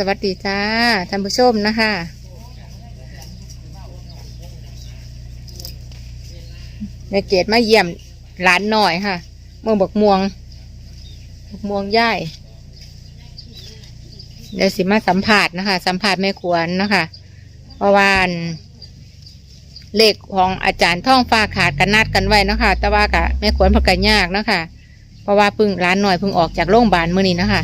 สวัสดีจ้าท่านผู้ชมนะคะแม่เกดมาเยี่ยมหลานหน่อยค่ะเมืองบกม่วงบกม่วงย่ายเดี๋ยวสิมาสัมผัสนะคะ สัมผัสแม่ขวนนะคะเพราะว่านเลขของอาจารย์ท่องฟ้าขาดกันนัดกันไว้นะคะแต่ว่ากะแม่ขวนพนกันยากนะคะเพราะว่าพึ่งร้านหน่อยพึ่งออกจากโรงพยาบาลเมื่อนี้นะคะ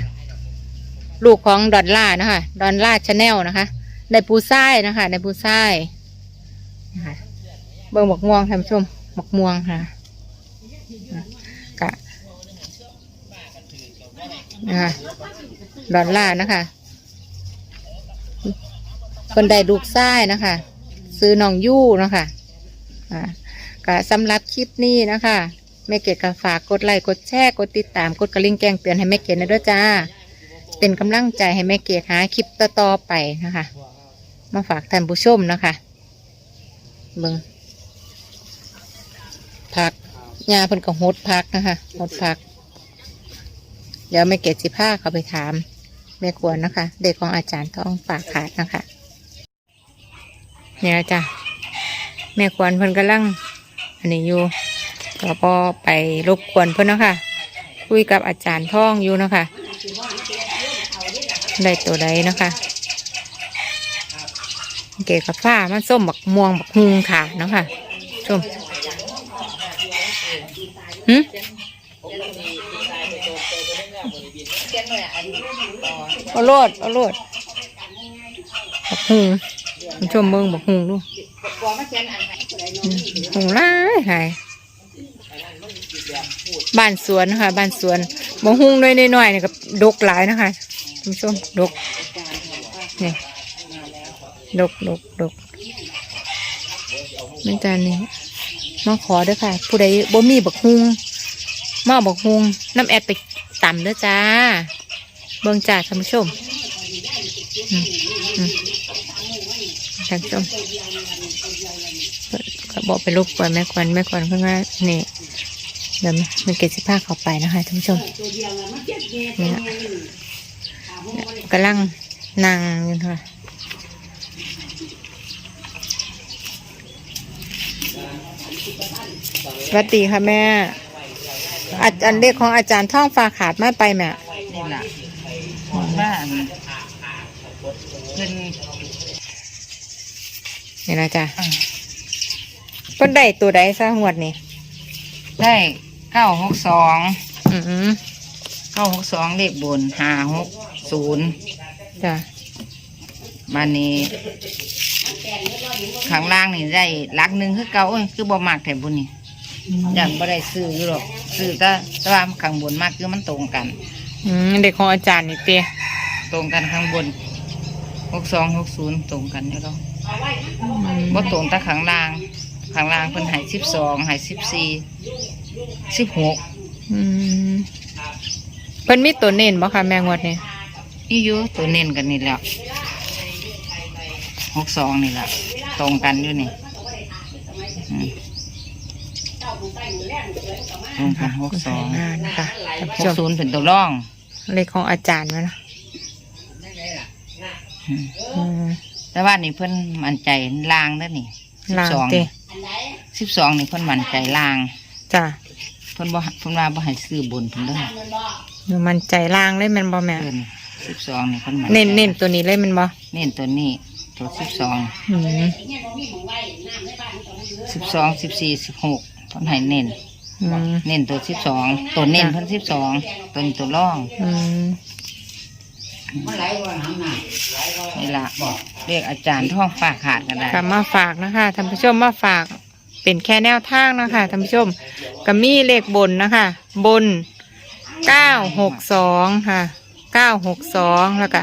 ลูกของดอนล่านะคะดอนล่าชาแนลนะคะ ในปูไส้นะคะ ในปูไส้นะคะเบิ่งหมกม่วงท่านผู้ชมหมกม่วงค่ะกะนะคะดอนล่านะคะคนใดลูกไส้นะคะ ซื้อน้องยู่นะคะอ่ากะสำหรับคลิปนี้นะคะแม่เกดก็ฝากกดไลค์กดแชร์กดติดตามกดกระลิ่งแจ้งเตือนให้แม่เกดนะด้วยจ้า เป็นกำลังใจให้แม่เกดหาคลิปต่อๆไปนะคะ มาฝากท่านผู้ชมนะคะเบิงพักยาเพิ่นก็หดพักนะคะหดพัก เดี๋ยวแม่เกดสิผ้าเขาไปถามแม่ควรนะคะ เด็กของอาจารย์ต้องปากขาดนะคะเนี่ยจ้ะแม่ควรเพิ่นกำลังอันนี้อยู่ก็พอไปรบกวนเพิ่นเนาะคะคุยกับอาจารย์ท่องอยู่เนาะคะ ได้ตัวใดนะคะเกกับฟ้ามันส้มบักม่วงบักฮุงค่ะนะคะส้มหืมเอาโลดเอาโลดบักฮุงมันชมเมืองบักฮุงดูอืมฮุงหลาหายบ้านสวนนะคะบ้านสวนบักฮุงน้อยๆเนี่ยกับดกหลายนะคะ คุณผู้ชมดกนี่ดกดกดกแม่จานนี่มาขอเด้อค่ะ ผู้ใดบ่มีบักฮุงมาเอบักฮุงน้ำแอดไปต่ำเด้อจ้า เบิ่งจ้าท่านผู้ชมอืมอืมท่านผู้ชมก็บอกไปรบกวนแม่ควันแม่ควันเพื่อนว่านี่เดี๋ยวมันเก็บสิผ้าเข้าไปนะคะท่านผู้ชมนี่นะ กำลังนั่งอยู่ค่ะสวัสดีค่ะแม่อาจารย์เด็กของอาจารย์ท่องฟ้าขาดไม่ไปแม่นี่ล่ะบ้านเพิ่นนี่นะจ๊ะอะเพิ่นได้ตัวใดซะหวดนี่ได้เก้าหกสองอืมเก้าหกสองเลขบนห้าหก ศูนย์จ้ะมานี้ข้างล่างนี่ได้หลักหนึ่งคือเก่าโอ้ยคือบ่มากแถบบุญนี่อย่างบ่ได้ซื้ออยู่หรอกซื้อแต่แต่ว่าข้างบนมากคือมันตรงกัน อืมเด็กของอาจารย์นี่เตี้ยตรงกันข้างบนหกสองหกศูนย์ตรงกันอยู่หรอกอืมบ่ตรงแต่ข้างล่างข้างล่างเพิ่นใหายสิบสองหายสิบสี่สิบหกอืมเพิ่นมีตัวเน้นบ่คะแม่งวดนี่ นี่อยู่ตัวเน้นกันนี่แหละหกสองนี่แหละตรงกันอยู่นี่อืมตรงกันหกสองงานนะคะท่านหผู้กชมศูนย์เป็นตัวร่อง เลขของอาจารย์ไหมนะอืมอืมแต่ว่านี่เพิ่นมั่นใจลางแล้วนี่สิบลางสองเตี้ยสิบสองนี่เพิ่นมั่นใจลางจ้ะเพิ่นบ่เพิ่นว่าบ่ให้ซื้อบนเพิ่นเด้อหนูมันใจล่างเลยแมันบ่แม่เพิ่น สิบสองนี่เพิ่นมั่นใจเน้นเน้นตัวนี้เลยแมันบ่เน้นตัวนี้ตัวสิบสองอืมสิบสองสิบสี่สิบหกเพิ่นให้เน้นอืมเน้นตัวสิบสองตัวเน้นจ้ะเพิ่นสิบสองตัวนี้ตัวร่องอืมนี่ละเรียกอาจารย์ท่องฝากขาดกันได้ค่ะมาฝากนะคะท่านผู้ชมมาฝากเป็นแค่แนวทางนะคะท่านผู้ชมก็มีเลขบนนะคะ บนเก้าหกสองค่ะ เก้าหกสองแล้วก็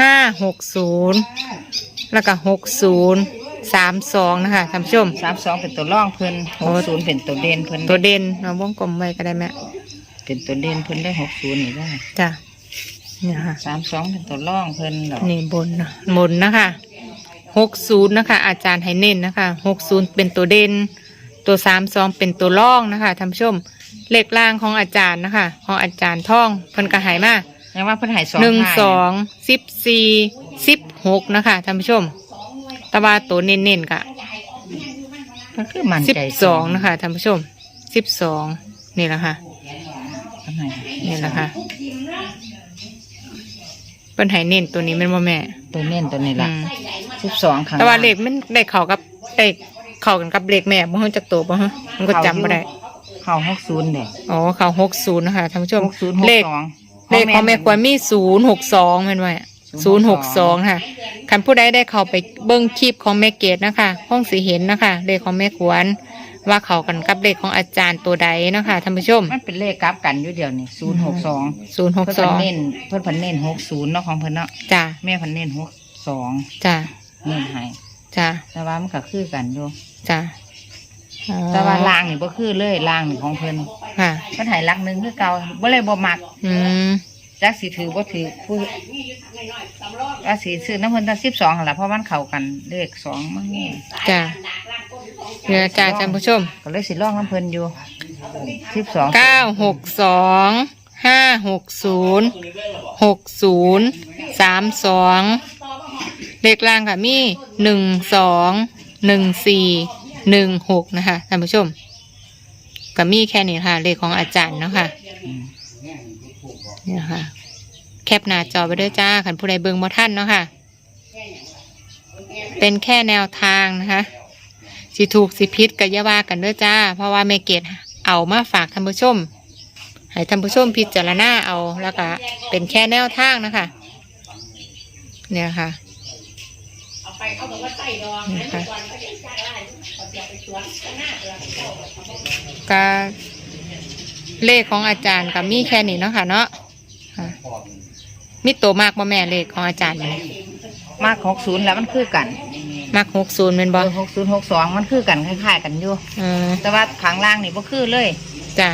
ห้าหกศูนย์แล้วก็หกศูนย์สามสองนะคะท่านผู้ชม สามสองเป็นตัวร่องเพิ่นโอ้ หกศูนย์เป็นตัวเด่นเพิ่นตัวเด่นเราวงกลมไว้ก็ได้ไหมเป็นตัวเด่นเพิ่นได้หกศูนย์นี่ได้จ้ะเนี่ยค่ะ สามสองเป็นตัวร่องเพิ่นดอกนี่บนนะบนนะคะหกศูนย์นะคะ อาจารย์ให้เน้นนะคะหกศูนย์เป็นตัวเด่น ตัวสามสองเป็นตัวล่องนะคะท่านผู้ชม เลขล่างของอาจารย์นะคะ ของอาจารย์ท่องเพิ่นกระหายมา ยังว่าเพิ่นให้สองหนึ่งท้ายสองสิบสี่สิบหกนะคะท่านผู้ชมแตะว่าตัวเน้นๆกะมันคือมันสิบใจสองนะคะท่านผู้ชมสิบสองนี่แหละค่ะ เพิ่นให้นี่แหละค่ะเป็นไห้เน้นตัวนี้แมันบ่แม่ตัวเน้นตัวนี้ล่ะอืมสิบสองครั้งแต่ว่าเลขมันได้เข้ากับได้เข้ากันกับเลขแม่บ่ฮู้จักตัวบ่ฮะมันก็จำบ่ได้ เข้าหกศูนย์เด้อ๋อเข้าหกศูนย์นะคะท่านผู้ชมหกศูนย์หกเลขสอง เลขของแม่ควรมีศูนย์หกสองเป็นไว้ศูนย์หกสองค่ะคันผู้ใดได้เข้าไปเบิ้งคลิปของแม่เกดนะคะห้องสีเห็นนะคะเลขของแม่ควรว่าเข้ากันกับเลขของอาจารย์ตัวใดนะคะท่านผู้ชม มันเป็นเลขกลับกันอยู่เดียวนี่ศูนย์หกสองศูนย์หกเพิ่นสเพิ่อนงเน้นเพิ่นเพิ่นเน้นหกศูนย์เนาะของเพิ่นเนาะจ้าแม่เพิ่นเน้นหกสองจ้าเน้นให้จ้าแต่ว่ามันก็คือกันอยู่จ้าอ๋อ แต่ว่าลางนี่บ่คือเลยลางนี่ของเพิ่นค่ะเพิ่นให้หลักหนึงคือเก่าบ่เลยบ่มักอืม จักสิถือบ่ถือผู้ว่าสิซื้อน้ำเพิ่นตั้ง12หั่นล่ะเพราะมันเข้ากันเลขสองมันนี่จ้าเดี๋ยวจ้าท่านผู้ชม ก็เลยสิลองน้ำเพิ่นอยู่12 เก้าหกสองห้าหกศูนย์หกศูนย์สามสองเลขล่างค่ะมีหนึ่งสองหนึ่งสี่ หนึ่งหกนะคะท่านผู้ชมก็มีแค่นี้ค่ะ เลขของอาจารย์เนาะค่ะนี่นะคะแคปหน้าจอไปด้วยจ้าขันผู้ใดเบิ่งบ่ท่านเนาะค่ะ เป็นแค่แนวทางนะคะสิถูกสิพิษกับยาว่ากันเด้อจ้า เพราะว่าแม่เกดเอามาฝากท่านผู้ชมให้ท่านผู้ชมพิจารณาเอาแล้วก็เป็นแค่แนวทางนะคะ เนี่ยค่ะนี่ค่ะ ก็เลขของอาจารย์กับมีแค่นี้เนาะค่ะเนาะค่ะมีตัวมากบ่แม่เลขของอาจารย์นี่มาก60แล้วมันคือกันมากหกศูนย์เป็นบ่เออ60 62มันคือกันคล้ายๆกันอยู่เออแต่ว่าข้างล่างนี่บ่คือเลยจ้ะ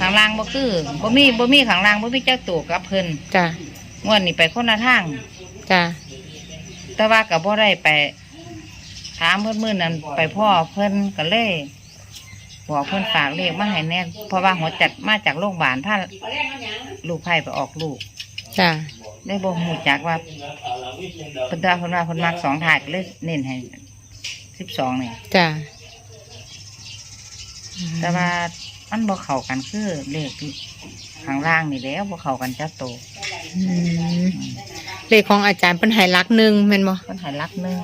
ข้างล่างบ่คือบ่มีบ่มีข้างล่างบ่มีจักตัวกับเพิ่นจ้ะงวดนี้ไปคนละทางจ้ะแต่ว่าก็บ่ได้ไป ถามเพิ่นมื้อนั้นไปพ่อเพิ่นก็เลยบอกเพิ่นฝากเลขมาให้แน่เพราะว่าหัวจัดมาจากโรงพยาบาลพาลูกไผ่ไปออกลูกจ้ะได้บ่ฮู้จักว่าเพิ่นว่าเพิ่นว่าเพิ่นมักสองถาดก็เลยเน้นให้12นี่จ้ะแต่ว่ามันบ่เข้ากันคือเลขที่ข้างล่างนี่แหล้วบ่เข้ากันจักโตอืมเลขของอาจารย์เป็นไหหลักหนึ่งแม่นบ่เพิ่นให้หลักหนึง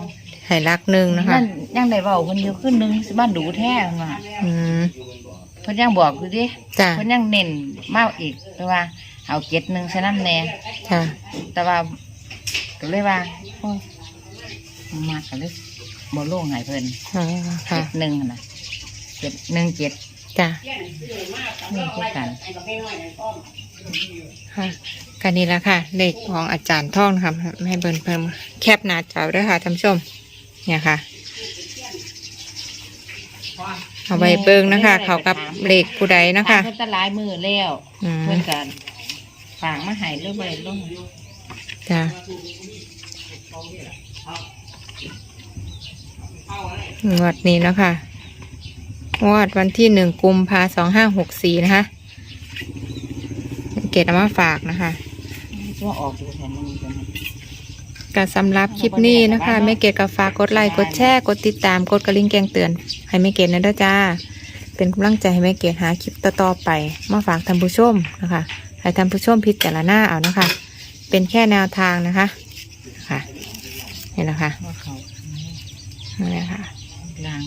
ไหหลักหนึ่งนะคะนั่นยังได้เว้าเพิ่นอยู่คือหนึงสิบ้านดูแท้เพิ่นว่า อืม เพิ่นยังบอกอยู่ดิจ้ะ เพิ่นยังเน้นมาอีกแต่ว่าเอาเจ็ดหนึ่งใส่น้ำแน่จ้ะแต่ว่าก็เลยว่าโอ้ยมากก็เลยบ่ลงให้เพิ่นอ๋อค่ะ เจ็ดหนึ่งหั่นน่ะเจ็ดหนึ่งเจ็ดจ้ะนี่คือกัน ค่ะกันนี้ละค่ะ เลขของอาจารย์ท่องนะคะให้เบิ่นเพิ่มแคบหน้าจอด้วยค่ะท่านผู้ชม เนี่ยค่ะ เอาไว้เบิ่งนะคะ เขากับเลขผู้ใดนะคะ เพิ่นตะหลายมือแล้วอืม เพิ่นกันฝากมาให้เรื่อยๆลงจ้ะงวดนี้แล้วค่ะงวดวันที่หนึ่งกุมภาสองห้าหกสี่นะคะเกตเอามาฝากนะคะ ว่าออกอยู่แถวนี้กัน ก็สำหรับคลิปนี้นะคะแม่เกดก็ฝากกดไลค์กดแชร์กดติดตามกดกระลิ่งแกงเตือน ให้แม่เกดนะเด้อจ้า เป็นกำลังใจให้แม่เกดหาคลิปต่อๆไปมาฝากท่านผู้ชมนะคะให้ท่านผู้ชมพิจารณาเอานะคะ เป็นแค่แนวทางนะคะค่ะนี่นะคะว่าเขานี่นะคะลาง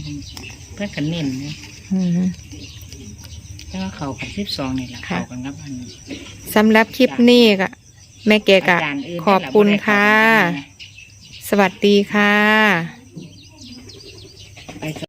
เพื่อนกันเน้นเลยอืม แต่ว่าเขากับสิบสองนี่แหละค่ะ เขากันกับอัน สำหรับคลิปนี้ก็ แม่เกดก็อาจารย์อื่นขอบคุณค่ะ สวัสดีค่ะไป